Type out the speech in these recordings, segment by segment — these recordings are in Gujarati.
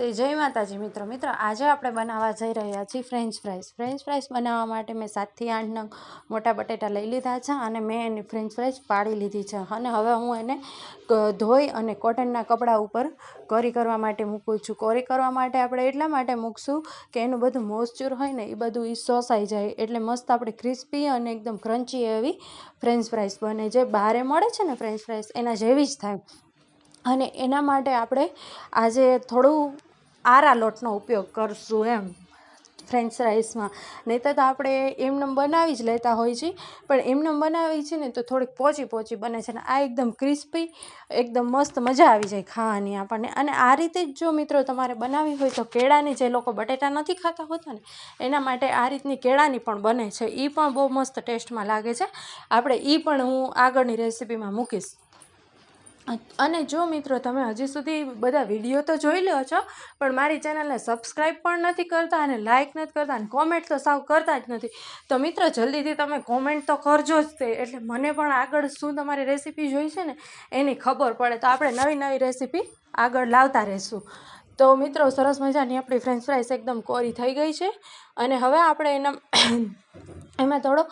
સે જય માતાજી, મિત્રો મિત્રો, આજે આપણે બનાવવા જઈ રહ્યા છીએ ફ્રેન્ચ ફ્રાઈસ ફ્રેન્ચ ફ્રાઈસ બનાવવા માટે મેં સાતથી આઠ નંગ મોટા બટેટા લઈ લીધા છે અને મેં એની ફ્રેન્ચ ફ્રાઈસ પાડી લીધી છે. અને હવે હું એને ધોઈ અને કોટનના કપડાં ઉપર કોરી કરવા માટે મૂકું છું. કોરી કરવા માટે આપણે એટલા માટે મૂકશું કે એનું બધું મોઈશ્ચર હોય ને એ બધું એ શોષાઈ જાય. એટલે મસ્ત આપણે ક્રિસ્પી અને એકદમ ક્રન્ચી એવી ફ્રેન્ચ ફ્રાઈસ બને. જે બહારે મળે છે ને ફ્રેન્ચ ફ્રાઈસ એના જેવી જ થાય. અને એના માટે આપણે આજે થોડું આરા લોટનો ઉપયોગ કરશું એમ ફ્રેન્ચ રાઈસમાં. નહીંતર તો આપણે એમનેમ બનાવી જ લેતા હોય છે પણ એમનેમ બનાવી છે ને તો થોડીક પોચી પોચી બને છે ને આ એકદમ ક્રિસ્પી, એકદમ મસ્ત મજા આવી જાય ખાવાની આપણને. અને આ રીતે જ જો મિત્રો તમારે બનાવવી હોય તો કેળાની જે લોકો બટેટા નથી ખાતા હોતા ને, એના માટે આ રીતની કેળાની પણ બને છે. એ પણ બહુ મસ્ત ટેસ્ટમાં લાગે છે. આપણે એ પણ હું આગળની રેસીપીમાં મૂકીશ. અને જો મિત્રો તમે હજી સુધી બધા વીડિયો તો જોઈ લો છો, પણ મારી ચેનલને સબસ્ક્રાઈબ પણ નથી કરતા અને લાઇક નથી કરતા અને કોમેન્ટ તો સાવ કરતા જ નથી. તો મિત્રો જલ્દીથી તમે કોમેન્ટ તો કરજો જ તે, એટલે મને પણ આગળ શું તમારી રેસીપી જોઈ છે ને, એની ખબર પડે. તો આપણે નવી નવી રેસીપી આગળ લાવતા રહીશું. તો મિત્રો સરસ મજાની આપણી ફ્રેન્ચ ફ્રાઈસ એકદમ કોરી થઈ ગઈ છે. અને હવે આપણે એના, એમાં થોડો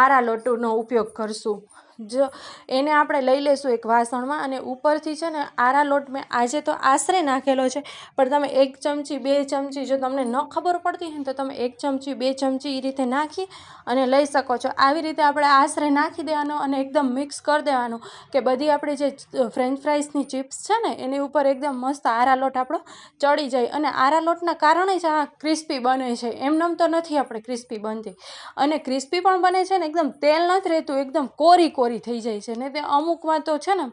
આરા લોટનો ઉપયોગ કરશું. જો એને આપણે લઈ લઈશું એક વાસણમાં અને ઉપરથી છે ને આરા લોટ મેં આજે તો આશરે નાખેલો છે, પણ તમે એક ચમચી, બે ચમચી જો તમને ન ખબર પડતી હોય તો તમે એક ચમચી, બે ચમચી એ રીતે નાખી અને લઈ શકો છો. આવી રીતે આપણે આશરે નાખી દેવાનો અને એકદમ મિક્સ કરી દેવાનું કે બધી આપણી જે ફ્રેન્ચ ફ્રાઈસની ચિપ્સ છે ને એની ઉપર એકદમ મસ્ત આરા લોટ આપણો ચડી જાય અને આરા લોટના કારણે જ આ ક્રિસ્પી બને છે. એમનેમ તો નથી આપણે ક્રિસ્પી બનતી. અને ક્રિસ્પી પણ બને છે ને એકદમ તેલ નથી રહેતું, એકદમ કોરી કોરી થઈ જાય છે ને તે અમુકમાં તો છે ને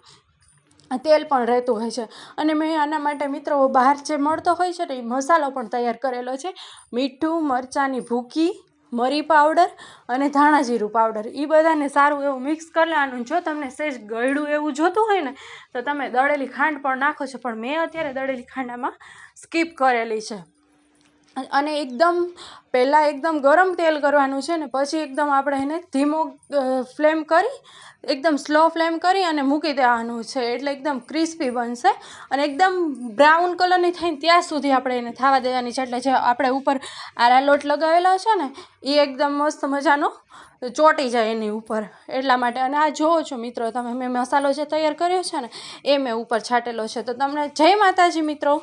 તેલ પણ રહેતું હોય છે. અને મેં આના માટે મિત્રો બહાર જે મળતો હોય છે ને એ મસાલો પણ તૈયાર કરેલો છે. મીઠું, મરચાંની ભૂકી, મરી પાવડર અને ધાણા જીરું પાવડર. એ બધાને સારું એવું મિક્સ કરી લેવાનું. જો તમને સહેજ ગળ્યું એવું જોતું હોય ને, તો તમે દળેલી ખાંડ પણ નાખો છો. પણ મેં અત્યારે દળેલી ખાંડામાં સ્કીપ કરેલી છે. અને એકદમ પહેલાં એકદમ ગરમ તેલ કરવાનું છે ને, પછી એકદમ આપણે એને ધીમો ફ્લેમ કરી, એકદમ સ્લો ફ્લેમ કરી અને મૂકી દેવાનું છે. એટલે એકદમ ક્રિસ્પી બનશે અને એકદમ બ્રાઉન કલરની થઈને ત્યાં સુધી આપણે એને થવા દેવાની છે. એટલે જે આપણે ઉપર આરા લોટ લગાવેલો છે ને, એ એકદમ મસ્ત મજાનો ચોંટી જાય એની ઉપર. એટલા માટે અને આ જુઓ છો મિત્રો, તમે મેં મસાલો જે તૈયાર કર્યો છે ને, એ મેં ઉપર છાંટેલો છે. તો તમને જય માતાજી મિત્રો!